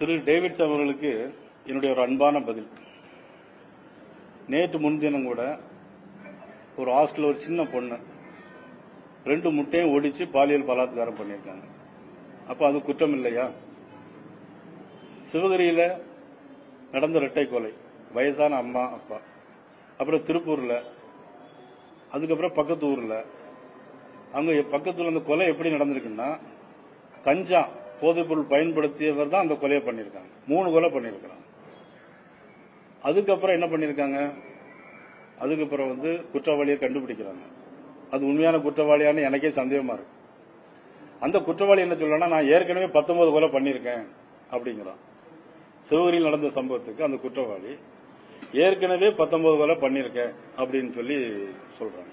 திரு David's அவர்களுக்கு என்னுடைய ஒரு அன்பான பதில். நேற்று முன்தினம் கூட ஒரு ஹாஸ்டல் ஒரு சின்ன பொண்ணு ரெண்டு முட்டையும் ஒடிச்சு பாலியல் பலாத்காரம் பண்ணியிருக்காங்க. அப்போ அது குற்றம் இல்லையா? சிவகிரியில் நடந்த இரட்டை கொலை வயசான அம்மா அப்பா. அப்புறம் திருப்பூரில் அதுக்கப்புறம் பக்கத்து ஊரில். அங்கே பக்கத்தில் அந்த கொலை எப்படி நடந்திருக்குன்னா கஞ்சா போதைப்பொருள் பயன்படுத்தியவர் தான் அந்த கொலையை பண்ணியிருக்காங்க. மூணு கொலை பண்ணியிருக்கிறாங்க. அதுக்கப்புறம் என்ன பண்ணியிருக்காங்க? அதுக்கப்புறம் வந்து குற்றவாளியை கண்டுபிடிக்கிறாங்க. அது உண்மையான குற்றவாளியான்னு எனக்கே சந்தேகமா இருக்கு. அந்த குற்றவாளி என்ன சொல்லனா நான் ஏற்கனவே பத்தொன்பது கொலை பண்ணியிருக்கேன் அப்படிங்கிறான். சிவகிரியில் நடந்த சம்பவத்துக்கு அந்த குற்றவாளி ஏற்கனவே பத்தொன்பது கொலை பண்ணியிருக்கேன் அப்படின்னு சொல்லி சொல்றாங்க.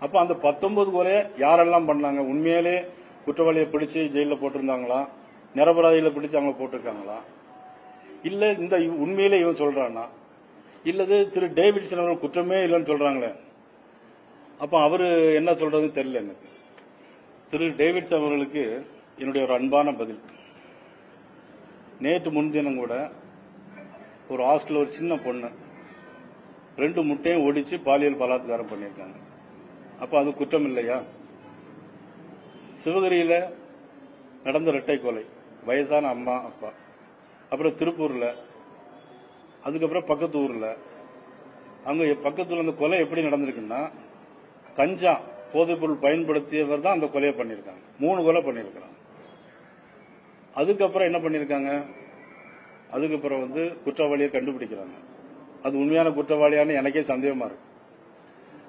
அப்ப அந்த பத்தொன்பது கொலை யாரெல்லாம் பண்ணாங்க? உண்மையிலே குற்றவாளியை பிடிச்சு ஜெயிலில் போட்டிருந்தாங்களா? நிரபராதிகளை பிடிச்சு அவங்க போட்டிருக்காங்களா? இல்ல இந்த உண்மையில இவன் சொல்றானா இல்லது திரு டேவிட்சன் அவர்கள் குற்றமே இல்லைன்னு சொல்றாங்களே. அப்ப அவரு என்ன சொல்றதுன்னு தெரியல எனக்கு. திரு டேவிட்ஸ் அவர்களுக்கு என்னுடைய ஒரு அன்பான பதில். நேற்று முன்தினம் கூட ஒரு ஹாஸ்டல் ஒரு சின்ன பொண்ணு ரெண்டு முட்டையும் ஒடிச்சு பாலியல் பலாத்காரம் பண்ணியிருக்காங்க. அப்ப அது குற்றம் இல்லையா? சிவகிரியில நடந்த இரட்டை கொலை. வயசான அம்மா அப்பா. அப்புறம் திருப்பூர்ல. அதுக்கப்புறம் பக்கத்து ஊர்ல. அங்க பக்கத்தில் அந்த கொலை எப்படி நடந்திருக்குன்னா கஞ்சா போதைப்பொருள் பயன்படுத்தியவர் தான் அந்த கொலையை பண்ணியிருக்காங்க. மூணு கொலை பண்ணியிருக்கிறாங்க. அதுக்கப்புறம் என்ன பண்ணியிருக்காங்க? அதுக்கப்புறம் வந்து குற்றவாளியை கண்டுபிடிக்கிறாங்க. அது உண்மையான குற்றவாளியான்னு எனக்கே சந்தேகமா இருக்கு.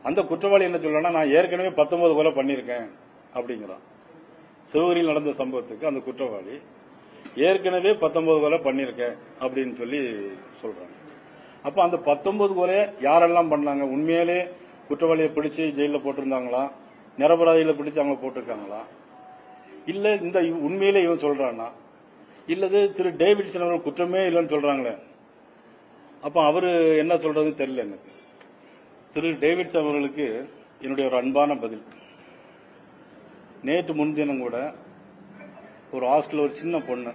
அந்த குற்றவாளி என்ன சொல்லனா நான் ஏற்கனவே பத்தொன்பது கொலை பண்ணியிருக்கேன் அப்படிங்கிறான். சிவகிரியில் நடந்த சம்பவத்துக்கு அந்த குற்றவாளி ஏற்கனவே பத்தொன்பது கொலை பண்ணியிருக்கேன் அப்படின்னு சொல்லி சொல்றாங்க. அப்ப அந்த பத்தொன்பது கொலை யாரெல்லாம் பண்ணாங்க? உண்மையிலே குற்றவாளியை பிடிச்சு ஜெயில போட்டிருந்தாங்களா? நிரபராதிகளை பிடிச்சு அவங்க போட்டிருக்காங்களா? இல்ல இந்த உண்மையிலே இவன் சொல்றானா இல்லது திரு டேவிட்சன் அவர்கள் குற்றமே இல்லைன்னு சொல்றாங்களே. அப்ப அவரு என்ன சொல்றதுன்னு தெரியல எனக்கு. திரு டேவிட்ஸ் அவர்களுக்கு என்னுடைய ஒரு அன்பான பதில். நேற்று முன்தினம் கூட ஒரு ஹாஸ்டல் ஒரு சின்ன பொண்ணு.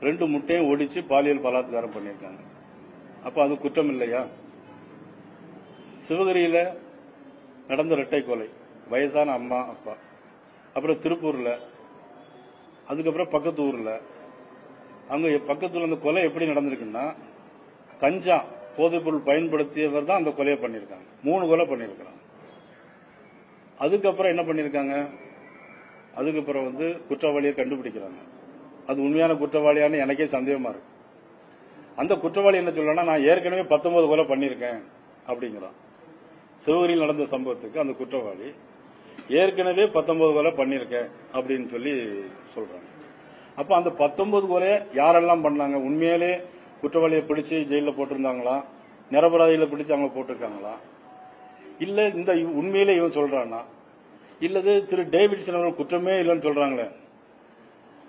ரெண்டு முட்டையும் ஒடிச்சு பாலியல் பலாத்காரம் பண்ணியிருக்காங்க. அப்ப அது குற்றம் இல்லையா? சிவகிரியில நடந்த இரட்டை கொலை வயசான அம்மா அப்பா. அப்புறம் திருப்பூர்ல அதுக்கப்புறம் பக்கத்து ஊர்ல. அங்க பக்கத்தில் அந்த கொலை எப்படி நடந்திருக்குன்னா கஞ்சா போதைப்பொருள் பயன்படுத்தியவர் தான் அந்த கொலையை பண்ணியிருக்காங்க. மூணு கொலை பண்ணியிருக்கிறாங்க. அதுக்கப்புறம் என்ன பண்ணியிருக்காங்க? அதுக்கப்புறம் வந்து குற்றவாளியை கண்டுபிடிக்கிறாங்க. அது உண்மையான குற்றவாளியான்னு எனக்கே சந்தேகமா இருக்கு. அந்த குற்றவாளி என்ன சொல்லனா நான் ஏற்கனவே பத்தொன்பது கொலை பண்ணியிருக்கேன் அப்படிங்கிறான். சிவகிரியில் நடந்த சம்பவத்துக்கு அந்த குற்றவாளி ஏற்கனவே பத்தொன்பது கொலை பண்ணியிருக்கேன் அப்படின்னு சொல்லி சொல்றாங்க. அப்ப அந்த பத்தொன்பது கொலையை யாரெல்லாம் பண்ணாங்க? உண்மையிலே குற்றவாளியை பிடிச்சு ஜெயில போட்டிருந்தாங்களா? நிரபராதியில பிடிச்சு அவங்க போட்டிருக்காங்களா? இல்ல இந்த உண்மையிலே இவன் சொல்றான்னா இல்லது திரு டேவிட்சன் அவர்கள் குற்றமே இல்லைன்னு சொல்றாங்களே.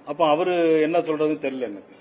அப்ப அவரு என்ன சொல்றதுன்னு தெரியல எனக்கு.